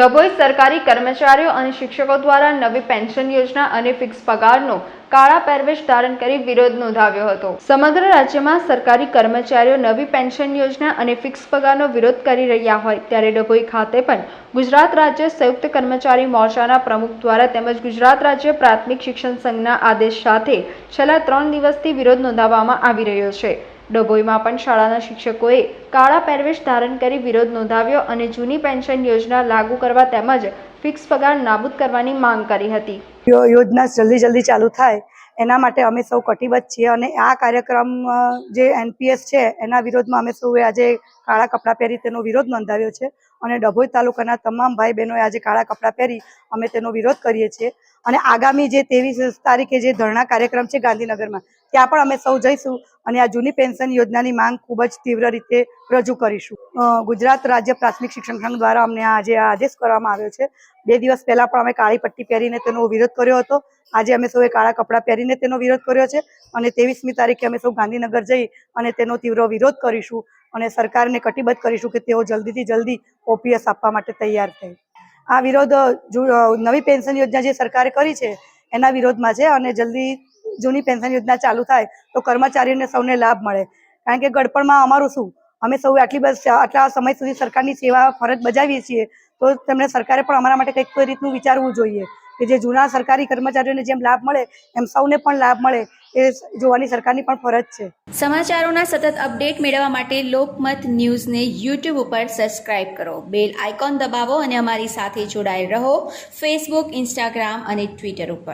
ડભોઈ સરકારી કર્મચારીઓ અને શિક્ષકો દ્વારા નવી પેન્શન યોજના અને ફિક્સ પગારનો કાળા પહેરવેશ ધારણ કરી વિરોધ નોંધાવ્યો હતો. સમગ્ર રાજ્યમાં સરકારી કર્મચારીઓ નવી પેન્શન યોજના અને ફિક્સ પગારનો વિરોધ કરી રહ્યા હોય ત્યારે ડભોઈ ખાતે પણ ગુજરાત રાજ્ય સંયુક્ત કર્મચારી મોરચાના પ્રમુખ દ્વારા તેમજ ગુજરાત રાજ્ય પ્રાથમિક શિક્ષણ સંઘના આદેશ સાથે છેલ્લા ત્રણ દિવસથી વિરોધ નોંધાવવામાં આવી રહ્યો છે. ડભોઈમાં પણ શાળાના શિક્ષકોએ કાળા પહેરવેશ ધારણ કરી વિરોધ નોંધાવ્યો અને જૂની પેન્શન યોજના લાગુ કરવા તેમજ ફિક્સ પગાર નાબૂદ કરવાની માંગ કરી હતી. યોજના જલ્દી જલ્દી ચાલુ થાય, એના માટે અમે સૌ કટિબદ્ધ છીએ અને આ કાર્યક્રમ જે એનપીએસ છે, એના વિરોધમાં અમે સૌએ આજે કાળા કપડાં પહેરી તેનો વિરોધ નોંધાવ્યો છે અને ડભોઈ તાલુકાના તમામ ભાઈ બહેનોએ આજે કાળા કપડાં પહેરી અમે તેનો વિરોધ કરીએ છીએ. અને આગામી જે ત્રેવીસ તારીખે જે ધરણા કાર્યક્રમ છે ગાંધીનગરમાં ત્યાં પણ અમે સૌ જઈશું અને આ જૂની પેન્શન યોજનાની માંગ ખૂબ જ તીવ્ર રીતે રજૂ કરીશું. ગુજરાત રાજ્ય પ્રાથમિક શિક્ષણ સંઘ દ્વારા અમને આજે આ આદેશ કરવામાં આવ્યો છે. બે દિવસ પહેલા પણ અમે કાળી પટ્ટી પહેરીને તેનો વિરોધ કર્યો હતો. આજે અમે સૌએ કાળા કપડાં પહેરીને તેનો વિરોધ કર્યો છે અને ત્રેવીસમી તારીખે અમે સૌ ગાંધીનગર જઈ અને તેનો તીવ્ર વિરોધ કરીશું અને સરકારને કટિબદ્ધ કરીશું કે તેઓ જલ્દીથી જલ્દી ઓપીએસ આપવા માટે તૈયાર થાય. આ વિરોધ નવી પેન્શન યોજના જે સરકારે કરી છે, એના વિરોધમાં છે અને જલ્દી જૂની પેન્શન યોજના ચાલુ થાય તો કર્મચારીઓને સૌને લાભ મળે. કારણ કે ગડપણમાં અમારું શું? અમે સૌ આટલી બસ આટલા સમય સુધી સરકારની સેવા ફરજ બજાવીએ છીએ, તો તેમણે સરકારે પણ અમારા માટે કંઈક કોઈ રીતનું વિચારવું જોઈએ કે જે જૂના સરકારી કર્મચારીઓને જેમ લાભ મળે, એમ સૌને પણ લાભ મળે એ જોવાની સરકારની પણ ફરજ છે. સમાચારોના સતત અપડેટ મેળવવા માટે લોકમત ન્યૂઝને યુટ્યુબ ઉપર સબસ્ક્રાઇબ કરો. બેલ આઇકોન દબાવો અને અમારી સાથે જોડાયેલ રહો ફેસબુક, ઇન્સ્ટાગ્રામ અને ટ્વિટર ઉપર.